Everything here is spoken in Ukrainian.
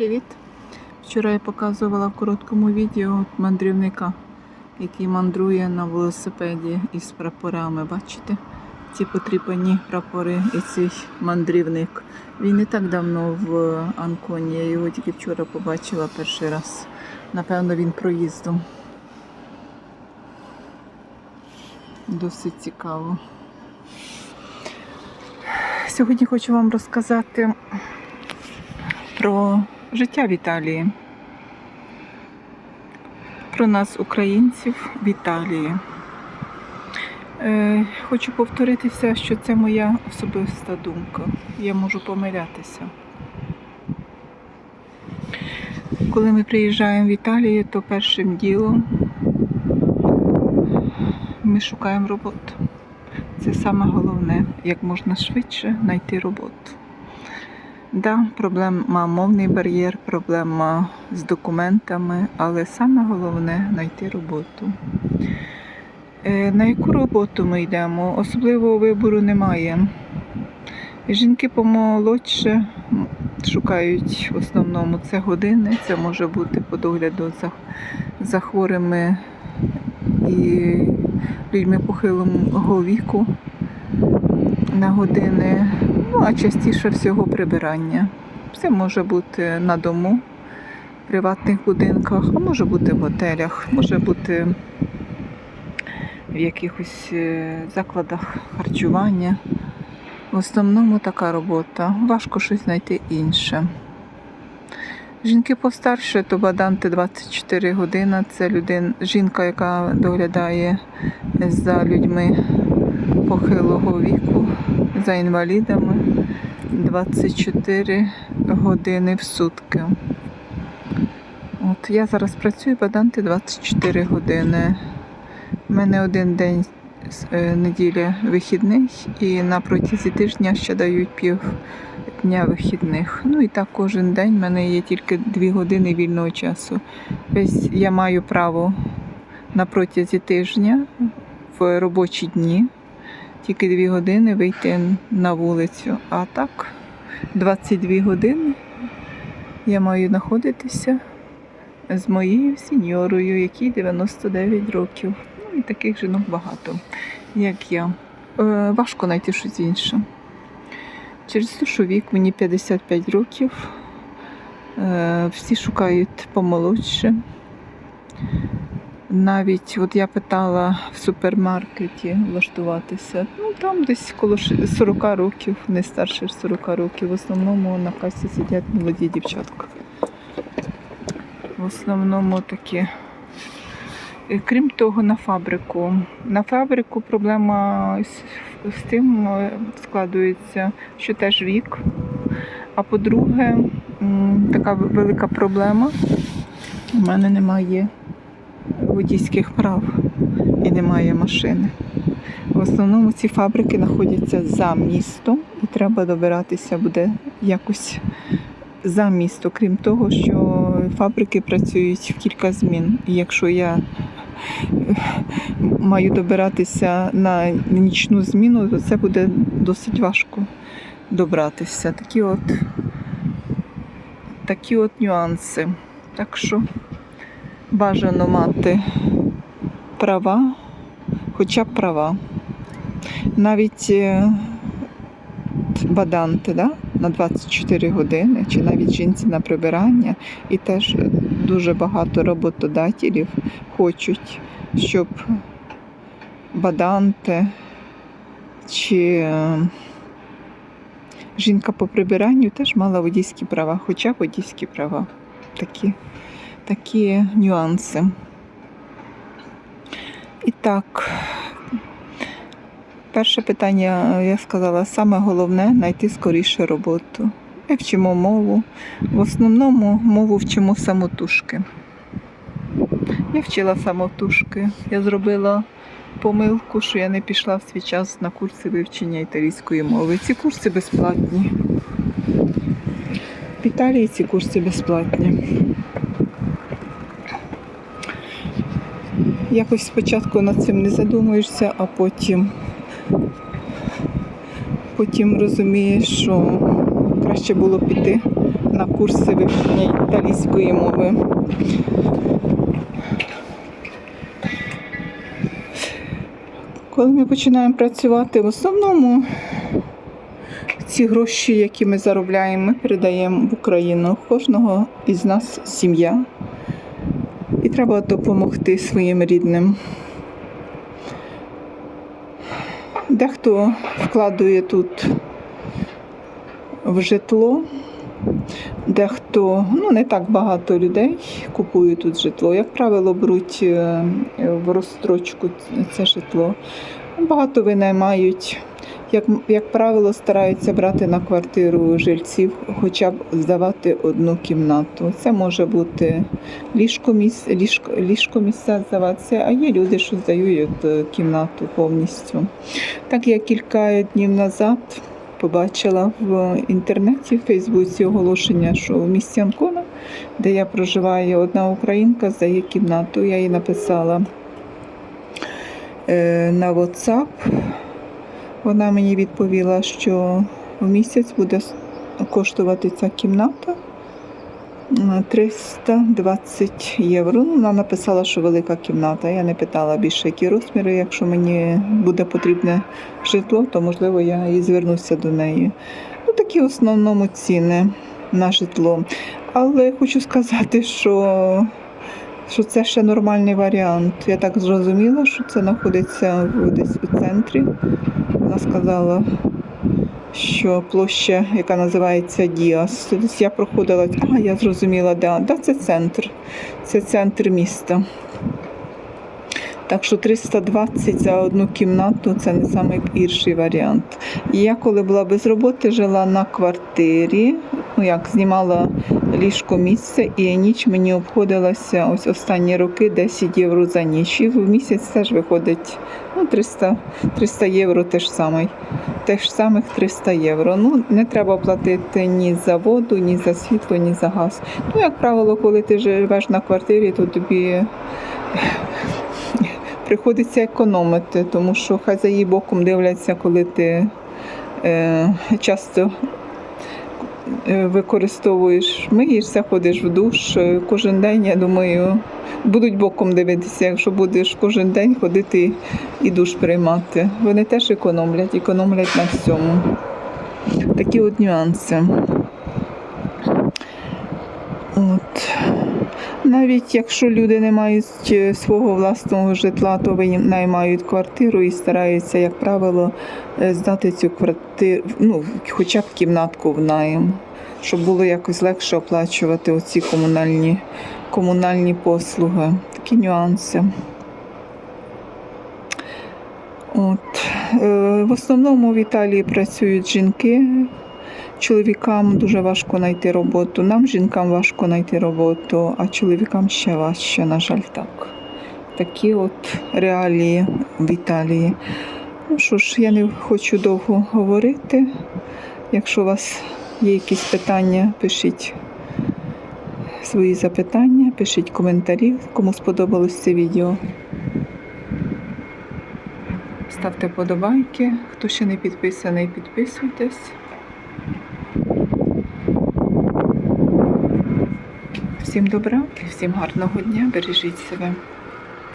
Привіт! Вчора я показувала в короткому відео мандрівника, який мандрує на велосипеді із прапорами. Бачите? Ці потріпані прапори і цей мандрівник. Він не так давно в Анконі. Я його тільки вчора побачила перший раз. Напевно, він проїздом. Досить цікаво. Сьогодні хочу вам розказати про життя в Італії. Про нас, українців в Італії. Е, хочу повторитися, що це моя особиста думка. Я можу помилятися. Коли ми приїжджаємо в Італію, то першим ділом ми шукаємо роботу. Це саме головне, як можна швидше знайти роботу. Да, проблема мовний бар'єр, проблема з документами, але саме головне знайти роботу. Е, На яку роботу ми йдемо? Особливого вибору немає. Жінки помолодше шукають в основному це години, це може бути по догляду за, за хворими і людьми похилого віку на години, ну а частіше всього прибирання. Це може бути на дому, в приватних будинках, а може бути в готелях, може бути в якихось е, закладах харчування. В основному така робота. Важко щось знайти інше. Жінки постарше, то баданти 24 години. Це людина, жінка, яка доглядає за людьми похилого віку, за інвалідами 24 години в сутки. От я зараз працюю баданти 24 години. У мене один день е, неділя вихідний, і на протязі тижня ще дають пів дня вихідних. Ну і так кожен день в мене є тільки 2 години вільного часу. Тобто я маю право на протязі тижня в робочі дні тільки 2 години вийти на вулицю. А так 22 години я маю знаходитися з моєю сеньорою, якій 99 років. Ну і таких жінок багато, як я. Е, важко знайти щось інше. Через те, що вік мені 55 років. Е, всі шукають помолодше. Навіть от я питала в супермаркеті влаштуватися. Ну там десь коло 40 років, не старше 40 років. В основному на касі сидять молоді дівчатка. В основному такі. Е, Крім того, на фабрику. На фабрику проблема з, тим е, складується, що теж вік. А по-друге, така велика проблема. У мене немає водійських прав і немає машини. В основному ці фабрики знаходяться за містом і треба добиратися буде якось за місто. Крім того, що фабрики працюють в кілька змін. І якщо я е, маю добиратися на нічну зміну, то це буде досить важко добратися. Такі от, такі от нюанси. Так що бажано мати права, хоча б права. Навіть е, баданти да? на 24 години, чи навіть жінці на прибирання, і теж дуже багато роботодателів хочуть, щоб баданти чи е, жінка по прибиранню теж мала водійські права, хоча водійські права. Такі такі нюанси. І так, перше питання, я сказала, саме головне знайти скоріше роботу. Ми вчимо мову. В основному мову вчимо самотужки. Я вчила самотужки. Я зробила помилку, що я не пішла в свій час на курси вивчення італійської мови. Ці курси безплатні. В Італії ці курси безплатні. Якось спочатку над цим не задумуєшся, а потім, потім розумієш, що краще було піти на курси вивчення італійської мови. Коли ми починаємо працювати, в основному ці гроші, які ми заробляємо, ми передаємо в Україну. Кожного із нас сім'я. Треба допомогти своїм рідним. Дехто вкладує тут в житло, дехто, ну не так багато людей купує тут житло. Як правило, беруть е, в розстрочку це житло. Багато винаймають. Як, як правило, стараються брати на квартиру жильців, хоча б здавати одну кімнату. Це може бути ліжко ліжко, ліжко місця здаватися, а є люди, що здають е, кімнату повністю. Так я кілька днів назад побачила в інтернеті, в Фейсбуці оголошення, що в місті Анкона, де я проживаю, одна українка здає кімнату. Я їй написала на WhatsApp. Вона мені відповіла, що в місяць буде коштувати ця кімната м, 320 євро. Ну, Вона написала, що велика кімната. Я не питала більше, які розміри. Якщо мені буде потрібне житло, то можливо я і звернуся до неї. Ну, такі в основному ціни на житло. Але хочу сказати, що, що це ще нормальний варіант. Я так зрозуміла, що це знаходиться десь у центрі. Вона сказала, що площа, яка називається Діас. Я проходила, а я зрозуміла, да, да, це центр. Це центр міста. Так що 320 за одну кімнату це не найгірший варіант. І я, коли була без роботи, жила на квартирі, ну як знімала ліжко місце, і ніч мені обходилася ось останні роки 10 євро за ніч. І в місяць теж виходить ну, 300, 300 євро теж самий. Теж самих 300 євро. Ну, не треба платити ні за воду, ні за світло, ні за газ. Ну, як правило, коли ти живеш на квартирі, то тобі приходиться економити, тому що хазяї боком дивляться, коли ти е, часто використовуєш, миєшся, ходиш в душ е, кожен день, я думаю, будуть боком дивитися, якщо будеш кожен день ходити і душ приймати. Вони теж економлять, економлять на всьому. Такі от нюанси. От. Навіть якщо люди не мають е, свого власного житла, то наймають квартиру і стараються, як правило, е, здати цю квартиру, ну, хоча б кімнатку в найм, щоб було якось легше оплачувати оці комунальні, комунальні послуги. Такі нюанси. От. Е, В основному в Італії працюють жінки. Чоловікам дуже важко знайти роботу. Нам, жінкам, важко знайти роботу, а чоловікам ще важче, на жаль, так. Такі от реалії в Італії. Ну що ж, я не хочу довго говорити. Якщо у вас є якісь питання, пишіть свої запитання, пишіть коментарі, кому сподобалось це відео. Ставте подобайки. Хто ще не підписаний, підписуйтесь. Всім добра і всім гарного дня. Бережіть себе.